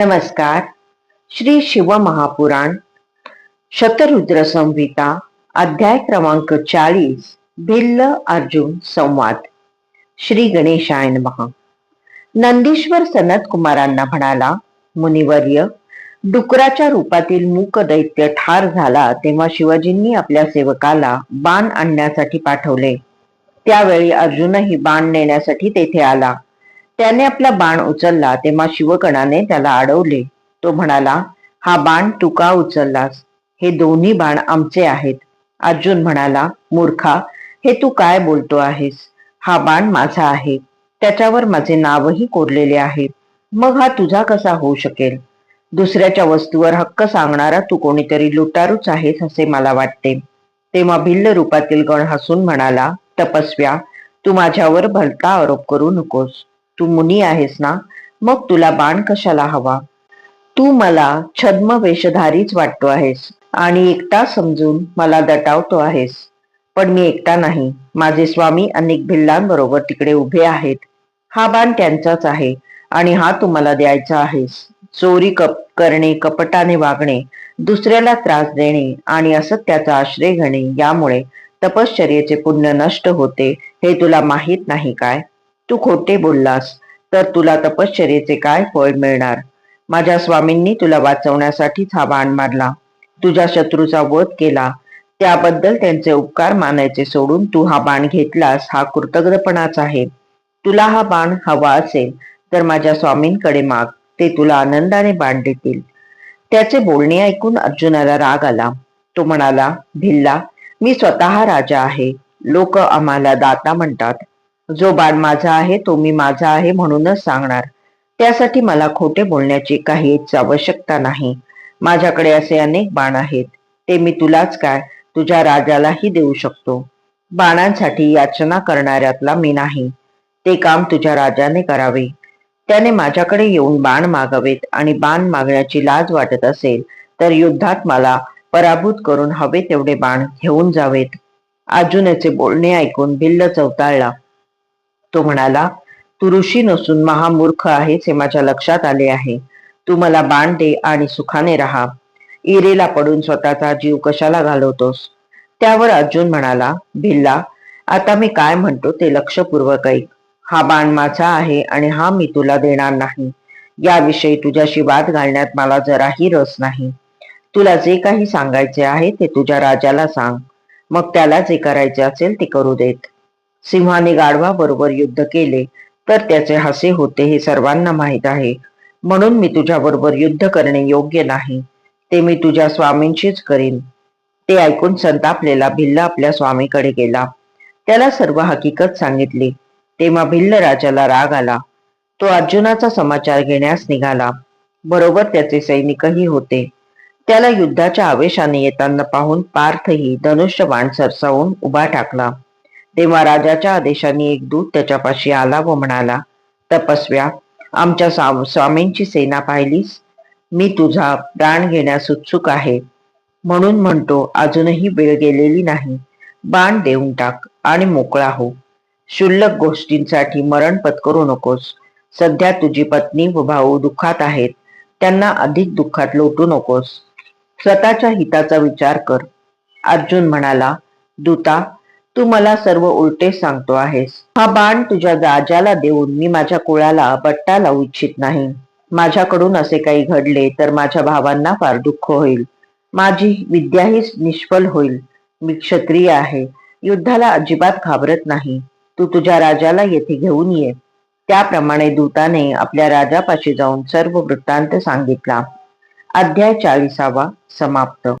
नमस्कार. श्री शिवमहापुराण शतरुद्र संहिता अध्याय क्रमांक चाळीस भिल्ल अर्जुन संवाद. श्री गणेशायन महा नंदीश्वर सनत कुमारांना म्हणाला मुनिवर्य डुकराच्या रूपातील मूक दैत्य ठार झाला तेव्हा शिवाजींनी आपल्या सेवकाला बाण आणण्यासाठी पाठवले. त्यावेळी अर्जुनही बाण नेण्यासाठी तेथे आला. त्याने आपला बाण उचलला तेव्हा शिवगणाने त्याला अडवले तो म्हणाला हा बाण तू का उचललास? हे दोन्ही बाण आमचे आहेत. अर्जुन म्हणाला मूर्खा हे तू काय बोलतो आहेस? हा बाण माझा आहे. त्याच्यावर माझे नावही कोरलेले आहे. मग हा तुझा कसा होऊ शकेल? दुसऱ्याच्या वस्तूवर हक्क सांगणारा तू कोणीतरी लुटारूच आहेस असे मला वाटते. तेव्हा भिल्ल रूपातील गण हसून म्हणाला तपस्व्या तू माझ्यावर भलता आरोप करू नकोस. तू मुनी आहेस ना? मग तुला बाण कशाला हवा? तू मला छद्म वेशधारीच वाटतो आहेस आणि एकटा समजून मला दटावतो आहेस. पण मी एकटा नाही. माझे स्वामी अनेक भिल्लांबरोबर तिकडे उभे आहेत. हा बाण त्यांचाच आहे आणि हा तुम्हाला द्यायचा आहेस. चोरी कप करणे कपटाने वागणे दुसऱ्याला त्रास देणे आणि असत्याचा आश्रय घेणे यामुळे तपश्चर्येचे पुण्य नष्ट होते हे तुला माहीत नाही काय? तू खोटे बोललास तर तुला तपश्चर्येचे काय फळ मिळणार? माझ्या स्वामींनी तुला वाचवण्यासाठीच हा बाण मारला. तुझ्या शत्रूचा वध केला. त्याबद्दल त्यांचे उपकार मानायचे सोडून तू हा बाण घेतलास हा कृतज्ञपणाच आहे. तुला हा बाण हवा असेल तर माझ्या स्वामींकडे माग. ते तुला आनंदाने बाण देतील. त्याचे बोलणे ऐकून अर्जुनाला राग आला. तो म्हणाला भिल्ला मी स्वतः राजा आहे. लोक आम्हाला दाता म्हणतात. जो बाण माझा आहे तो मी माझा आहे म्हणूनच सांगणार. त्यासाठी मला खोटे बोलण्याची काहीच आवश्यकता नाही. माझ्याकडे असे अनेक बाण आहेत. ते मी तुलाच काय तुझ्या राजालाही देऊ शकतो. बाणांसाठी याचना करणाऱ्यातला मी नाही. ते काम तुझ्या राजाने करावे. त्याने माझ्याकडे येऊन बाण मागावेत आणि बाण मागण्याची लाज वाटत असेल तर युद्धात मला पराभूत करून हवे तेवढे बाण घेऊन जावेत. अर्जुनाचे बोलणे ऐकून भिल्ल चौताळला तो म्हणाला तू ऋषी नसून महामूर्ख आहेस हे माझ्या लक्षात आले आहे. तू मला बाण दे आणि सुखाने राहा. इरेला पडून स्वतःचा जीव कशाला घालवतोस? त्यावर अर्जुन म्हणाला भिल्ला आता मी काय म्हणतो ते लक्षपूर्वक ऐक. हा बाण माझा आहे आणि हा मी तुला देणार नाही. याविषयी तुझ्याशी वाद घालण्यात मला जराही रस नाही. तुला जे काही सांगायचे आहे ते तुझ्या राजाला सांग. मग त्याला जे करायचे असेल ते करू देत. सिंहाने गाढवा बरोबर युद्ध केले तर त्याचे हसे होते हे सर्वांना माहीत आहे. म्हणून मी तुझ्या बरोबर युद्ध करणे योग्य नाही. ते मी तुझ्या स्वामींशीच करीन. ते ऐकून संतापलेला भिल्ल आपल्या स्वामीकडे गेला. त्याला सर्व हकीकत सांगितली. तेव्हा भिल्ल राजाला राग आला. तो अर्जुनाचा समाचार घेण्यास निघाला. बरोबर त्याचे सैनिकही होते. त्याला युद्धाच्या आवेशाने येताना पाहून पार्थही धनुष्य बाण सरसावून उभा टाकला तेव्हा राजाच्या आदेशाने एक दूत त्याच्यापाशी आला व म्हणाला तपस्व्या आमच्या स्वामींची सेना पाहिलीस? मी तुझा प्राण घेण्यास उत्सुक आहे. म्हणून म्हणतो अजूनही वेळ गेलेली नाही. बाण देऊन टाक आणि मोकळा हो. क्षुल्लक गोष्टींसाठी मरण पत्करू नकोस. सध्या तुझी पत्नी व भाऊ दुःखात आहेत. त्यांना अधिक दुःखात लोटू नकोस. स्वतःच्या हिताचा विचार कर. अर्जुन म्हणाला दूता तू मला सर्व उलटे सांगतो आहेस. हा बाण तुझ्या राजाला देऊन मी माझ्या कुळाला बट्टा लावू इच्छित नाही. माझ्याकडून असे काही घडले तर माझ्या भावांना फार दुःख होईल. माझी विद्याही निष्फल होईल. मी क्षत्रिय आहे. युद्धाला अजिबात घाबरत नाही. तू तुझ्या राजाला येथे घेऊन ये. त्याप्रमाणे दूताने आपल्या राजापाशी जाऊन सर्व वृत्तांत सांगितला. अध्याय चाळीसावा समाप्त.